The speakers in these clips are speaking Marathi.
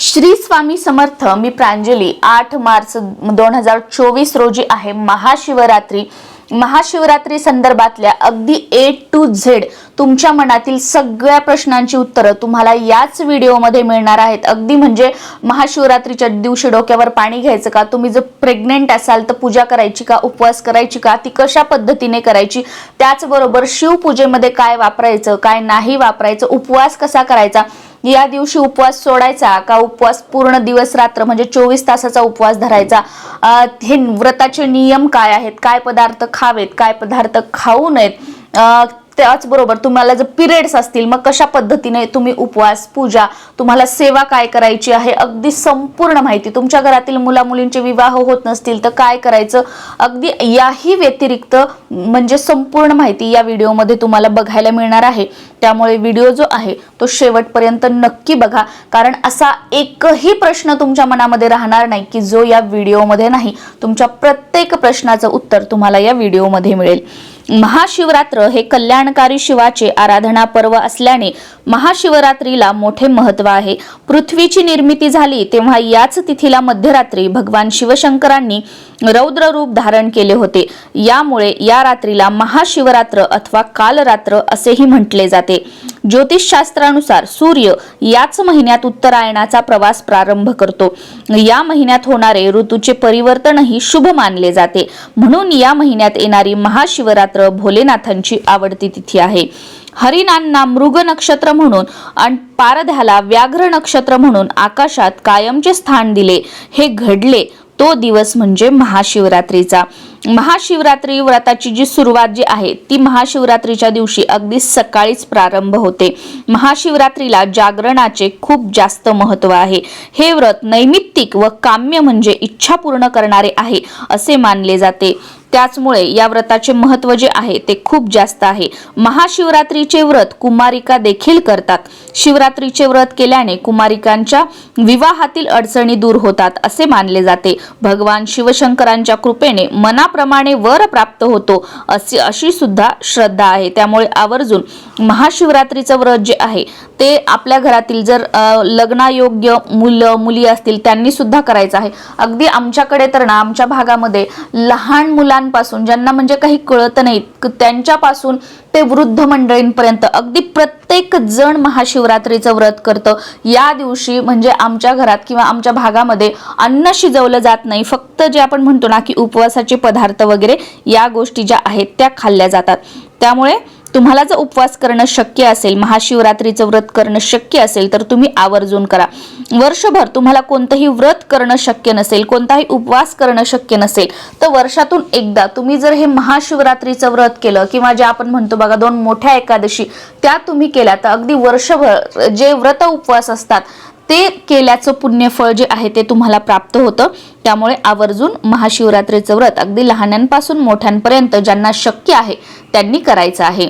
श्री स्वामी समर्थ मी प्रांजली आठ मार्च दोन हजार चोवीस रोजी आहे. महाशिवरात्री महाशिवरात्री संदर्भातल्या अगदी ए टू झेड तुमच्या मनातील सगळ्या प्रश्नांची उत्तरं तुम्हाला याच व्हिडिओमध्ये मिळणार आहेत. अगदी म्हणजे महाशिवरात्रीच्या दिवशी डोक्यावर पाणी घ्यायचं का? तुम्ही जर प्रेग्नेंट असाल तर पूजा करायची का? उपवास करायची का? ती कशा पद्धतीने करायची? त्याचबरोबर शिवपूजेमध्ये काय वापरायचं काय नाही वापरायचं? उपवास कसा करायचा? या दिवशी उपवास सोडायचा का उपवास पूर्ण दिवस रात्र म्हणजे चोवीस तासाचा उपवास धरायचा? हे व्रताचे नियम काय आहेत? काय पदार्थ खावेत? काय पदार्थ खाऊ नयेत? अं, त्याचबरोबर तुम्हाला जर पिरियड्स असतील मग कशा पद्धतीने तुम्ही उपवास पूजा तुम्हाला सेवा काय करायची आहे अगदी संपूर्ण माहिती. तुमच्या घरातील मुला मुलींचे विवाह होत नसतील तर काय करायचं? अगदी याही व्यतिरिक्त म्हणजे संपूर्ण माहिती या व्हिडिओमध्ये तुम्हाला बघायला मिळणार आहे. त्यामुळे व्हिडिओ जो आहे तो शेवटपर्यंत नक्की बघा. कारण असा एकही प्रश्न तुमच्या मनामध्ये राहणार नाही की जो या व्हिडिओमध्ये नाही. तुमच्या प्रत्येक प्रश्नाचं उत्तर तुम्हाला या व्हिडिओमध्ये मिळेल. महाशिवरात्र हे कल्याणकारी शिवाचे आराधना पर्व असल्याने महाशिवरात्रीला मोठे महत्त्व आहे. पृथ्वीची निर्मिती झाली तेव्हा याच तिथीला मध्यरात्री भगवान शिवशंकरांनी रौद्र रूप धारण केले होते. यामुळे या रात्रीला महाशिवरात्र अथवा कालरात्र असेही म्हटले जाते. ज्योतिषशास्त्रानुसार सूर्य याच महिन्यात उत्तरायणाचा प्रवास प्रारंभ करतो. या महिन्यात होणारे ऋतूचे परिवर्तनही शुभ मानले जाते. म्हणून या महिन्यात येणारी महाशिवरात्र भोलेनाथांची आवडती तिथी आहे. हरिणांना मृग नक्षत्र म्हणून आणि पारध्याला व्याघ्र नक्षत्र म्हणून आकाशात कायमचे स्थान दिले. हे घडले. तो दिवस म्हणजे महाशिवरात्रीचा. महाशिवरात्री व्रताची जी सुरुवात जी आहे ती महाशिवरात्रीच्या दिवशी अगदी सकाळीच प्रारंभ होते. महाशिवरात्रीला जागरणाचे खूप जास्त महत्त्व आहे. हे व्रत नैमित्तिक व काम्य म्हणजे इच्छा पूर्ण करणारे आहे असे मानले जाते. त्याचमुळे या व्रताचे महत्त्व जे आहे ते खूप जास्त आहे. महाशिवरात्रीचे व्रत कुमारिका देखील करतात. शिवरात्रीचे व्रत केल्याने कुमारिकांच्या विवाहातील अडचणी दूर होतात असे मानले जाते. भगवान शिवशंकरांच्या कृपेने मनाप्रमाणे वर प्राप्त होतो अशी अशी सुद्धा श्रद्धा आहे. त्यामुळे आवर्जून महाशिवरात्रीचं व्रत जे आहे ते आपल्या घरातील जर लग्नायोग्य मुलं मुली असतील त्यांनी सुद्धा करायचं आहे. अगदी आमच्याकडे तर ना आमच्या भागामध्ये लहान मुलांपासून ज्यांना म्हणजे काही कळत नाही त्यांच्यापासून ते वृद्ध मंडळींपर्यंत. अगदी प्रत्येक जण महाशिवरात्रीचं व्रत करतं. या दिवशी म्हणजे आमच्या घरात किंवा आमच्या भागामध्ये अन्न शिजवलं जात नाही. फक्त जे आपण म्हणतो ना की उपवासाचे पदार्थ वगैरे या गोष्टी ज्या आहेत त्या खाल्ल्या जातात. त्यामुळे तुम्हाला जर उपवास करणं शक्य असेल महाशिवरात्रीचं व्रत करणं शक्य असेल तर तुम्ही आवर्जून करा. वर्षभर तुम्हाला कोणतंही व्रत करणं शक्य नसेल कोणताही उपवास करणं शक्य नसेल तर वर्षातून एकदा तुम्ही जर हे महाशिवरात्रीचं व्रत केलं किंवा जे आपण म्हणतो बघा दोन मोठ्या एकादशी त्या तुम्ही केल्या तर अगदी वर्षभर जे व्रत उपवास असतात ते केल्याचं पुण्यफळ जे आहे ते तुम्हाला प्राप्त होतं. त्यामुळे आवर्जून महाशिवरात्रीचं व्रत अगदी लहानांपासून मोठ्यांपर्यंत ज्यांना शक्य आहे त्यांनी करायचं आहे.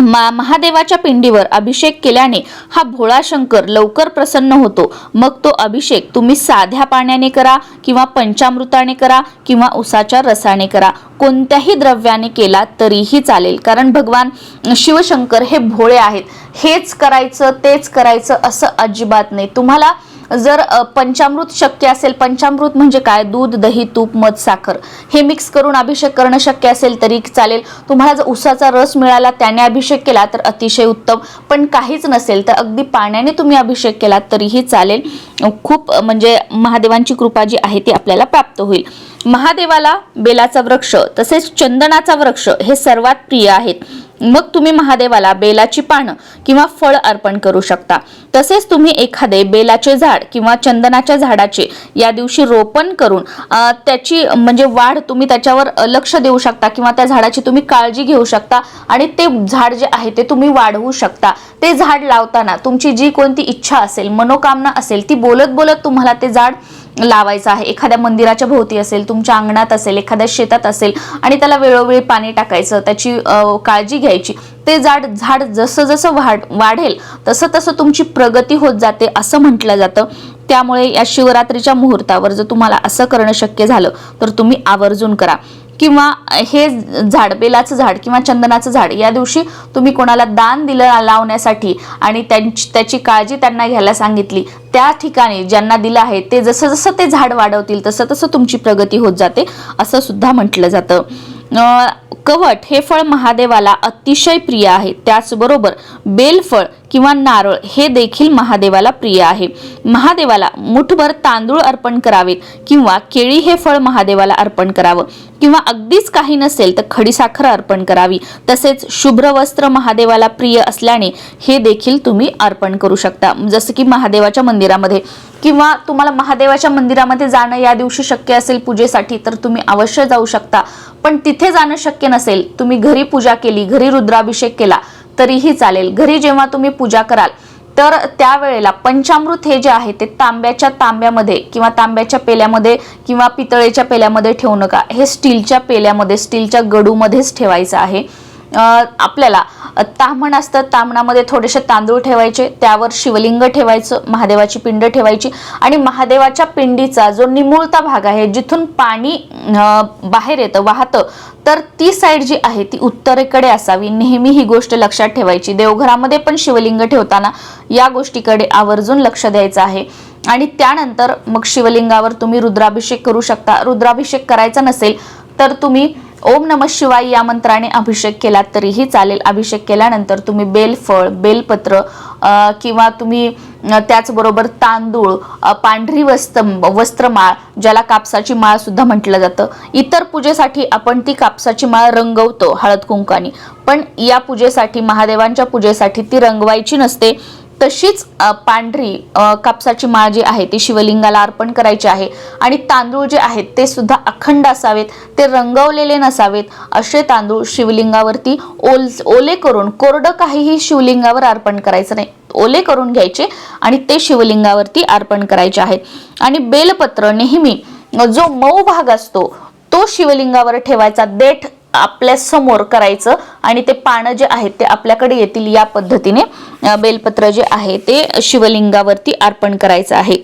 मा महादेवाच्या पिंडीवर अभिषेक केल्याने हा भोळा शंकर लवकर प्रसन्न होतो. मग तो अभिषेक तुम्ही साध्या पाण्याने करा किंवा पंचामृताने करा किंवा उसाच्या रसाने करा. कोणत्याही द्रव्याने केला तरीही चालेल. कारण भगवान शिवशंकर हे भोळे आहेत. हेच करायचं तेच करायचं असं अजिबात नाही. तुम्हाला जर पंचामृत शक्य असेल पंचामृत म्हणजे काय? दूध दही तूप मध साखर. हे मिक्स करून अभिषेक करणं शक्य असेल तरी चालेल. तुम्हाला जर उसाचा रस मिळाला त्याने अभिषेक केला तर अतिशय उत्तम. पण काहीच नसेल तर अगदी पाण्याने तुम्ही अभिषेक केला तरीही चालेल. खूप म्हणजे महादेवांची कृपा जी आहे ती आपल्याला प्राप्त होईल. महादेवाला बेलाचा वृक्ष तसेच चंदनाचा वृक्ष हे सर्वात प्रिय आहेत. मग तुम्ही महादेवाला बेलाची पानं किंवा फळ अर्पण करू शकता. तसेच तुम्ही एखादे बेलाचे झाड किंवा चंदनाच्या झाडाचे या दिवशी रोपण करून त्याची म्हणजे वाढ तुम्ही त्याच्यावर लक्ष देऊ शकता किंवा त्या झाडाची तुम्ही काळजी घेऊ शकता आणि ते झाड जे आहे ते तुम्ही वाढवू शकता. ते झाड लावताना तुमची जी कोणती इच्छा असेल मनोकामना असेल ती बोलत बोलत तुम्हाला ते झाड लावायचं आहे. एखाद्या मंदिराच्या भोवती असेल तुमच्या अंगणात असेल एखाद्या शेतात असेल आणि त्याला वेळोवेळी पाणी टाकायचं त्याची काळजी घ्यायची. ते झाड झाड जसं जसं वाढ वाढेल तसं तसं तुमची प्रगती होत जाते असं म्हटलं जातं. त्यामुळे या शिवरात्रीच्या मुहूर्तावर जर तुम्हाला असं करणं शक्य झालं तर तुम्ही आवर्जून करा. किंवा हे झाड बेलाचं झाड किंवा चंदनाचं झाड या दिवशी तुम्ही कोणाला दान दिलं लावण्यासाठी आणि त्यांची त्याची काळजी त्यांना घ्यायला सांगितली त्या ठिकाणी ज्यांना दिलं आहे ते जसं जसं ते झाड वाढवतील तसं तसं तुमची प्रगती होत जाते असं सुद्धा म्हटलं जातं. कवट हे फळ महादेवाला अतिशय प्रिय आहे. त्याचबरोबर बेलफळ किंवा नारळ हे देखील महादेवाला प्रिय आहे. महादेवाला मुठभर तांदूळ अर्पण करावेत किंवा केळी हे फळ महादेवाला अर्पण करावं किंवा अगदीच काही नसेल तर खडीसाखर अर्पण करावी. तसेच शुभ्र वस्त्र महादेवाला प्रिय असल्याने हे देखील तुम्ही अर्पण करू शकता. जसं की महादेवाच्या मंदिरामध्ये किंवा तुम्हाला महादेवाच्या मंदिरामध्ये जाणं या दिवशी शक्य असेल पूजेसाठी तर तुम्ही अवश्य जाऊ शकता. पण तिथे जाणं शक्य नसेल तुम्ही घरी पूजा केली घरी रुद्राभिषेक केला तरीही चालेल. घरी जेव्हा तुम्ही पूजा कराल तर त्यावेळेला पंचामृत हे जे आहे ते तांब्याच्या तांब्यामध्ये किंवा तांब्याच्या पेल्यामध्ये किंवा पितळेच्या पेल्यामध्ये ठेवू नका. हे स्टीलच्या पेल्यामध्ये स्टीलच्या गडूमध्येच ठेवायचं आहे. आपल्याला ताम्हण असतं. तामणामध्ये थोडेसे तांदूळ ठेवायचे त्यावर शिवलिंग ठेवायचं महादेवाची पिंड ठेवायची आणि महादेवाच्या पिंडीचा जो निमुळता भाग आहे जिथून पाणी बाहेर येतं वाहतं तर ती साईड जी आहे ती उत्तरेकडे असावी. नेहमी ही गोष्ट लक्षात ठेवायची. देवघरामध्ये पण शिवलिंग ठेवताना या गोष्टीकडे आवर्जून लक्ष द्यायचं आहे. आणि त्यानंतर मग शिवलिंगावर तुम्ही रुद्राभिषेक करू शकता. रुद्राभिषेक करायचा नसेल तर तुम्ही ओम नम शिवाय या मंत्राने अभिषेक केला तरीही चालेल. अभिषेक केल्यानंतर तुम्ही बेलफळ बेलपत्र किंवा तुम्ही त्याचबरोबर तांदूळ पांढरी पांढरी वस्त्र वस्त्रमाळ ज्याला कापसाची माळ सुद्धा म्हटलं जातं. इतर पूजेसाठी आपण ती कापसाची माळ रंगवतो हळद कुंकानी. पण या पूजेसाठी महादेवांच्या पूजेसाठी ती रंगवायची नसते. तशीच पांढरी कापसाची माळ जी आहे ती शिवलिंगाला अर्पण करायची आहे आणि तांदूळ जे आहेत ते सुद्धा अखंड असावेत ते रंगवलेले नसावेत असे तांदूळ शिवलिंगावरती ओल ओले करून कोरडं काहीही शिवलिंगावर अर्पण करायचं नाही. ओले करून घ्यायचे आणि ते शिवलिंगावरती अर्पण करायचे आहेत. आणि बेलपत्र नेहमी जो मऊ भाग असतो तो शिवलिंगावर ठेवायचा देठ आपल्यासमोर करायचं आणि ते पानं जे आहेत ते आपल्याकडे येतील या पद्धतीने बेलपत्र जे आहे ते शिवलिंगावरती अर्पण करायचं आहे.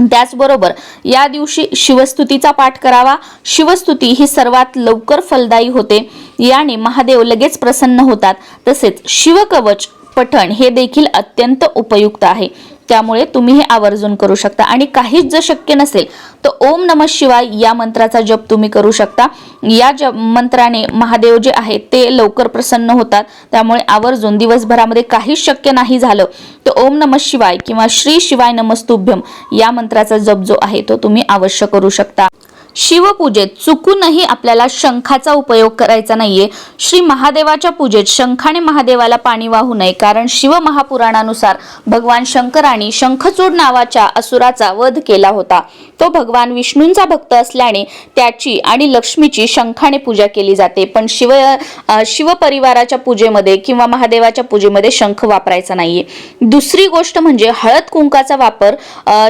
त्याचबरोबर या दिवशी शिवस्तुतीचा पाठ करावा. शिवस्तुती ही सर्वात लवकर फलदायी होते. याने महादेव लगेच प्रसन्न होतात. तसेच शिवकवच पठण हे देखील अत्यंत उपयुक्त आहे. त्यामुळे तुम्ही हे आवर्जून करू शकता. आणि काहीच जर शक्य नसेल तर ओम नम शिवाय या मंत्राचा जप तुम्ही करू शकता. या जप मंत्राने महादेव जे आहेत ते लवकर प्रसन्न होतात. त्यामुळे आवर्जून दिवसभरामध्ये काहीच शक्य नाही झालं तर ओम नम शिवाय किंवा श्री शिवाय नमस्तुभ्यम या मंत्राचा जप जो आहे तो तुम्ही अवश्य करू शकता. शिवपूजेत चुकूनही आपल्याला शंखाचा उपयोग करायचा नाहीये. श्री महादेवाच्या पूजेत शंखाने महादेवाला पाणी वाहू नये कारण शिव महापुराणानुसार भगवान शंकराने शंखचूड नावाच्या असुराचा वध केला होता. तो भगवान विष्णूंचा भक्त असल्याने त्याची आणि लक्ष्मीची शंखाने पूजा केली जाते. पण शिव शिवपरिवाराच्या पूजेमध्ये किंवा महादेवाच्या पूजेमध्ये शंख वापरायचा नाहीये. दुसरी गोष्ट म्हणजे हळद कुंकाचा वापर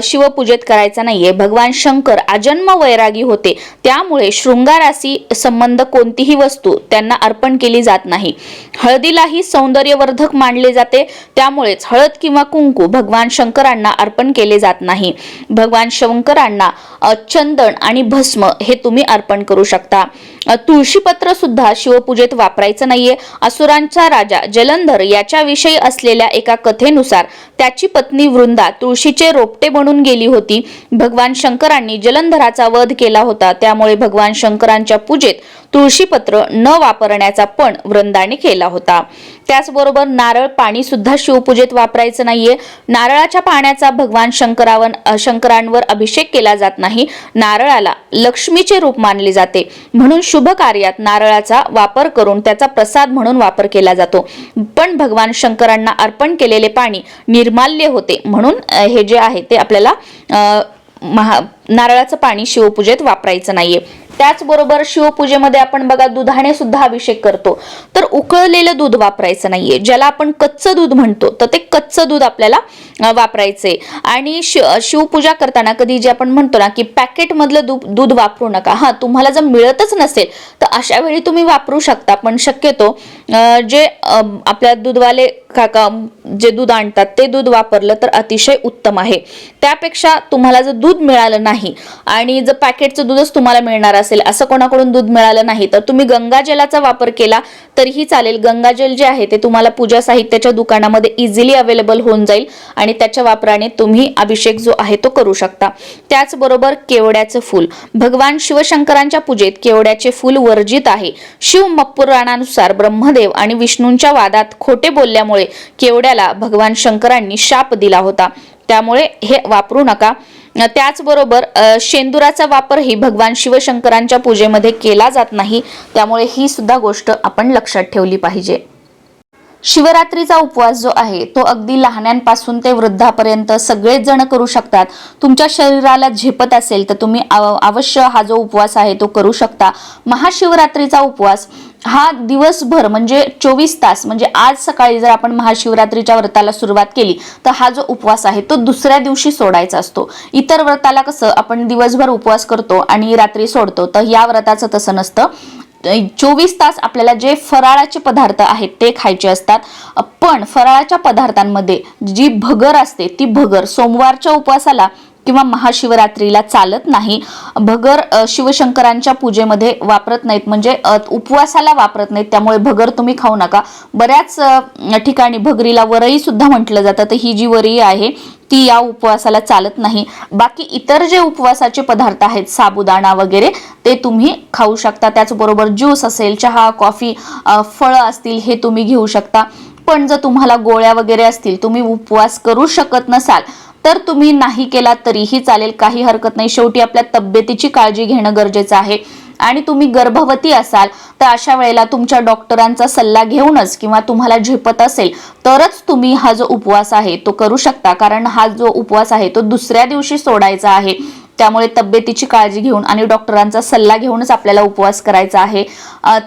शिवपूजेत करायचा नाहीये. भगवान शंकर आजन्म वैरागी होते. होते. त्यामुळे शृंगाराशी संबंध कोणतीही वस्तू त्यांना अर्पण केली जात नाही. हळदीलाही सौंदर्यवर्धक मानले जाते. त्यामुळेच हळद किंवा कुंकू भगवान शंकरांना अर्पण केले जात नाही. भगवान शंकरांना चंदन आणि भस्म हे तुम्ही अर्पण करू शकता. तुळशीपत्र सुद्धा शिवपूजेत वापरायचं नाहीये. असुरांचा राजा जलंधर याच्याविषयी असलेल्या एका कथेनुसार त्याची पत्नी वृंदा तुळशीचे रोपटे बनून गेली होती. भगवान शंकरांनी जलंधराचा वध केला होता. त्यामुळे भगवान शंकरांच्या पूजेत तुळशीपत्र न वापरण्याचा पण वृंदाने केला होता. त्याचबरोबर नारळ पाणी सुद्धा शिवपूजेत वापरायचं नाहीये. नारळाच्या पाण्याचा भगवान शंकरावन शंकरांवर अभिषेक केला जात नाही. नारळाला लक्ष्मीचे रूप मानले जाते. म्हणून शुभ कार्यात नारळाचा वापर करून त्याचा प्रसाद म्हणून वापर केला जातो. पण भगवान शंकरांना अर्पण केलेले पाणी निर्माल्य होते. म्हणून हे जे आहे ते आपल्याला महा नारळाचं पाणी शिवपूजेत वापरायचं नाहीये. त्याचबरोबर शिवपूजेमध्ये आपण बघा दुधाने सुद्धा अभिषेक करतो. तर उकळलेलं दूध वापरायचं नाहीये. ज्याला आपण कच्चं दूध म्हणतो तर ते कच्चं दूध आपल्याला वापरायचंय. आणि शिवपूजा करताना कधी जे आपण म्हणतो ना की पॅकेटमधलं दूध दूध वापरू नका. हा तुम्हाला जर मिळतच नसेल तर अशा वेळी तुम्ही वापरू शकता. पण शक्यतो जे आपल्या दूधवाले काका जे दूध आणतात ते दूध वापरलं तर अतिशय उत्तम आहे. त्यापेक्षा तुम्हाला जर दूध मिळालं नाही आणि जर पॅकेटचं दूधच तुम्हाला मिळणार असेल असेल असं कोणाकडून दूध मिळालं नाही तर तुम्ही गंगाजलाचा वापर केला तरीही चालेल. गंगाजल जे आहे ते तुम्हाला पूजा साहित्याच्या दुकानामध्ये इझिली अवेलेबल होऊन जाईल आणि त्याच्या वापराने तुम्ही अभिषेक जो आहे तो करू शकता. त्याचबरोबर केवड्याचं फूल. भगवान शिवशंकरांच्या पूजेत केवड्याचे फूल वर्जित आहे. शिव पुराणानुसार ब्रह्मदेव आणि विष्णूंच्या वादात खोटे बोलल्यामुळे केवड्याला भगवान शंकरांनी शाप दिला होता. त्यामुळे हे वापरू नका. त्याचबरोबर अ, शेंदुराचा वापरही भगवान शिवशंकरांच्या पूजेमध्ये केला जात नाही त्यामुळे ही सुद्धा गोष्ट आपण लक्षात ठेवली पाहिजे. शिवरात्रीचा उपवास जो आहे तो अगदी लहान्यांपासून ते वृद्धापर्यंत सगळेच जण करू शकतात. तुमच्या शरीराला झेपत असेल तर तुम्ही अवश्य हा जो उपवास आहे तो करू शकता. महाशिवरात्रीचा उपवास हा दिवसभर म्हणजे चोवीस तास म्हणजे आज सकाळी जर आपण महाशिवरात्रीच्या व्रताला सुरुवात केली तर हा जो उपवास आहे तो दुसऱ्या दिवशी सोडायचा असतो. इतर व्रताला कसं आपण दिवसभर उपवास करतो आणि रात्री सोडतो तर या व्रताचं तसं नसतं. चोवीस तास आपल्याला जे फराळाचे पदार्थ आहेत ते खायचे असतात. पण फराळाच्या पदार्थांमध्ये जी भगर असते ती भगर सोमवारच्या उपवासाला किंवा महाशिवरात्रीला चालत नाही. भगर शिवशंकरांच्या पूजेमध्ये वापरत नाहीत. म्हणजे उपवासाला वापरत नाहीत. त्यामुळे भगर तुम्ही खाऊ नका. बऱ्याच ठिकाणी भगरीला वरई सुद्धा म्हटलं जातं. तर ही जी वरई आहे ती या उपवासाला चालत नाही. बाकी इतर जे उपवासाचे पदार्थ आहेत साबुदाणा वगैरे ते तुम्ही खाऊ शकता. त्याचबरोबर ज्यूस असेल चहा कॉफी फळं असतील हे तुम्ही घेऊ शकता. पण जर तुम्हाला गोळ्या वगैरे असतील तुम्ही उपवास करू शकत नसाल तर तुम्ही नाही केला तरीही चालेल. काही हरकत नाही. शेवटी आपल्या तब्येतीची काळजी घेणं गरजेचं आहे. आणि तुम्ही गर्भवती असाल तर अशा वेळेला तुमच्या डॉक्टरांचा सल्ला घेऊनच किंवा तुम्हाला झेपत असेल तरच तुम्ही हा जो उपवास आहे तो करू शकता. कारण हा जो उपवास आहे तो दुसऱ्या दिवशी सोडायचा आहे. त्यामुळे तब्येतीची काळजी घेऊन आणि डॉक्टरांचा सल्ला घेऊनच आपल्याला उपवास करायचा आहे.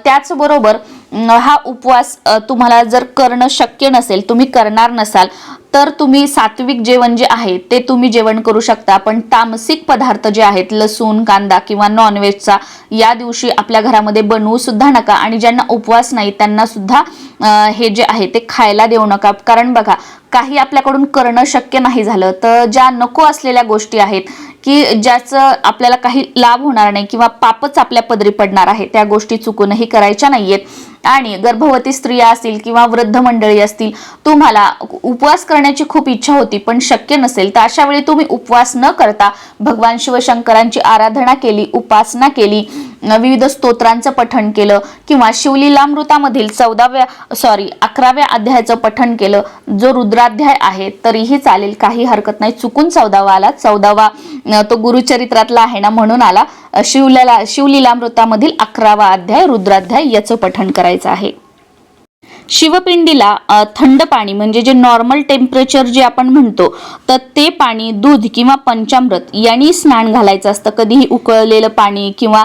त्याचबरोबर हा उपवास तुम्हाला जर करणं शक्य नसेल तुम्ही करणार नसाल तर तुम्ही सात्विक जेवण जे आहे ते तुम्ही जेवण करू शकता. पण तामसिक पदार्थ जे आहेत लसूण कांदा किंवा नॉनव्हेजचा या दिवशी आपल्या घरामध्ये बनवू सुद्धा नका. आणि ज्यांना उपवास नाही त्यांना सुद्धा हे जे आहे ते खायला देऊ नका. कारण बघा काही आपल्याकडून करणं शक्य नाही झालं तर ज्या नको असलेल्या गोष्टी आहेत की ज्याचं आपल्याला काही लाभ होणार नाही किंवा पापच आपल्या पदरी पडणार आहे त्या गोष्टी चुकूनही करायच्या नाहीयेत. आणि गर्भवती स्त्रिया असतील किंवा वृद्ध मंडळी असतील तुम्हाला उपवास करण्याची खूप इच्छा होती पण शक्य नसेल तर अशा वेळी तुम्ही उपवास न करता भगवान शिवशंकरांची आराधना केली उपासना केली विविध स्तोत्रांचं पठण केलं किंवा शिवलीलामृतामधील चौदाव्या सॉरी अकराव्या अध्यायाचं पठण केलं. जो रुद्राध्याय आहे तरीही चालेल काही हरकत नाही. चुकून चौदावा आला चौदावा तो गुरुचरित्रातला आहे ना म्हणून आला. अं, शिवलेला शिवलीलामृतामधील अकरावा अध्याय रुद्राध्याय याचं पठण करायचं आहे. शिवपिंडीला थंड पाणी म्हणजे जे नॉर्मल टेम्परेचर जे आपण म्हणतो तर ते पाणी दूध किंवा पंचामृत यांनी स्नान घालायचं असतं. कधीही उकळलेलं पाणी किंवा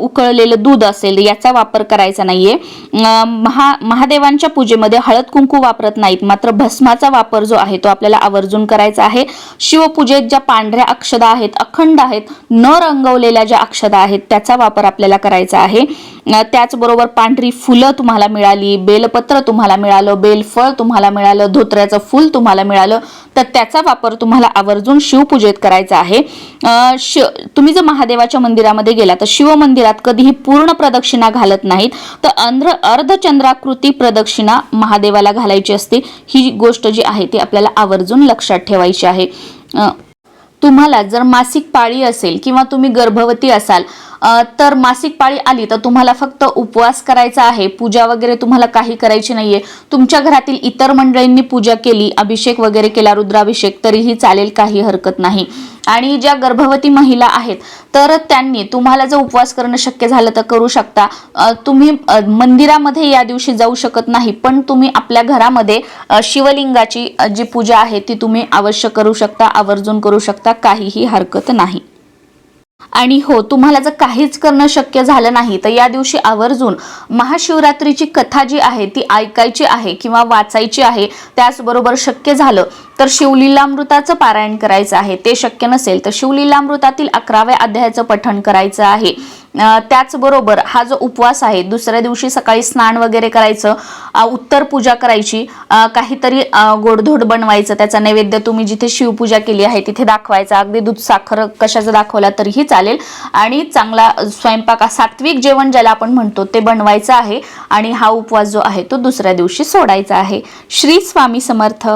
उकळलेलं दूध असेल याचा वापर करायचा नाहीये. महा महादेवांच्या पूजेमध्ये हळद कुंकू वापरत नाहीत मात्र भस्माचा वापर जो आहे तो आपल्याला आवर्जून करायचा आहे. शिवपूजेत ज्या पांढऱ्या अक्षदा आहेत अखंड आहेत न रंगवलेल्या ज्या अक्षदा आहेत त्याचा वापर आपल्याला करायचा आहे. त्याचबरोबर पांढरी फुलं तुम्हाला मिळाली बेल बेलपत्र तुम्हाला मिळालं बेलफळ तुम्हाला मिळालं धोत्र्याचं फूल तुम्हाला मिळालं तर त्याचा वापर तुम्हाला आवर्जून शिवपूजेत करायचा आहे. शि तुम्ही जर महादेवाच्या मंदिरामध्ये गेला तर शिव मंदिरात कधीही पूर्ण प्रदक्षिणा घालत नाहीत. तर अंध्र अर्धचंद्राकृती प्रदक्षिणा महादेवाला घालायची असते. ही गोष्ट जी आहे ती आपल्याला आवर्जून लक्षात ठेवायची आहे. तुम्हाला जर मासिक पाळी असेल किंवा तुम्ही गर्भवती असाल तर मासिक पाळी आली तर तुम्हाला फक्त उपवास करायचा आहे पूजा वगैरे तुम्हाला काही करायची नाहीये. तुमच्या घरातील इतर मंडळींनी पूजा केली अभिषेक वगैरे केला रुद्राभिषेक तरीही चालेल काही हरकत नाही. आणि ज्या गर्भवती महिला आहेत तर त्यांनी तुम्हाला जर उपवास करणं शक्य झालं तर करू शकता. तुम्ही मंदिरामध्ये या दिवशी जाऊ शकत नाही पण तुम्ही आपल्या घरामध्ये शिवलिंगाची जी पूजा आहे ती तुम्ही अवश्य करू शकता आवर्जून करू शकता काहीही हरकत नाही. आणि हो तुम्हाला जर काहीच करणं शक्य झालं नाही तर या दिवशी आवर्जून महाशिवरात्रीची कथा जी आहे ती ऐकायची आहे किंवा वाचायची आहे त्याचबरोबर शक्य झालं तर शिवलीलामृताचं पारायण करायचं आहे. ते शक्य नसेल तर शिवलीलामृतातील अकराव्या अध्यायाचं पठण करायचं आहे. त्याचबरोबर हा जो उपवास आहे दुसऱ्या दिवशी सकाळी स्नान वगैरे करायचं उत्तर पूजा करायची काहीतरी गोडधोड बनवायचं त्याचा नैवेद्य तुम्ही जिथे शिवपूजा केली आहे तिथे दाखवायचा. अगदी दूध साखर कशाचा दाखवला तरीही चालेल. आणि चांगला स्वयंपाक सात्विक जेवण ज्याला आपण म्हणतो ते बनवायचं आहे. आणि हा उपवास जो आहे तो दुसऱ्या दिवशी सोडायचा आहे. श्री स्वामी समर्थ.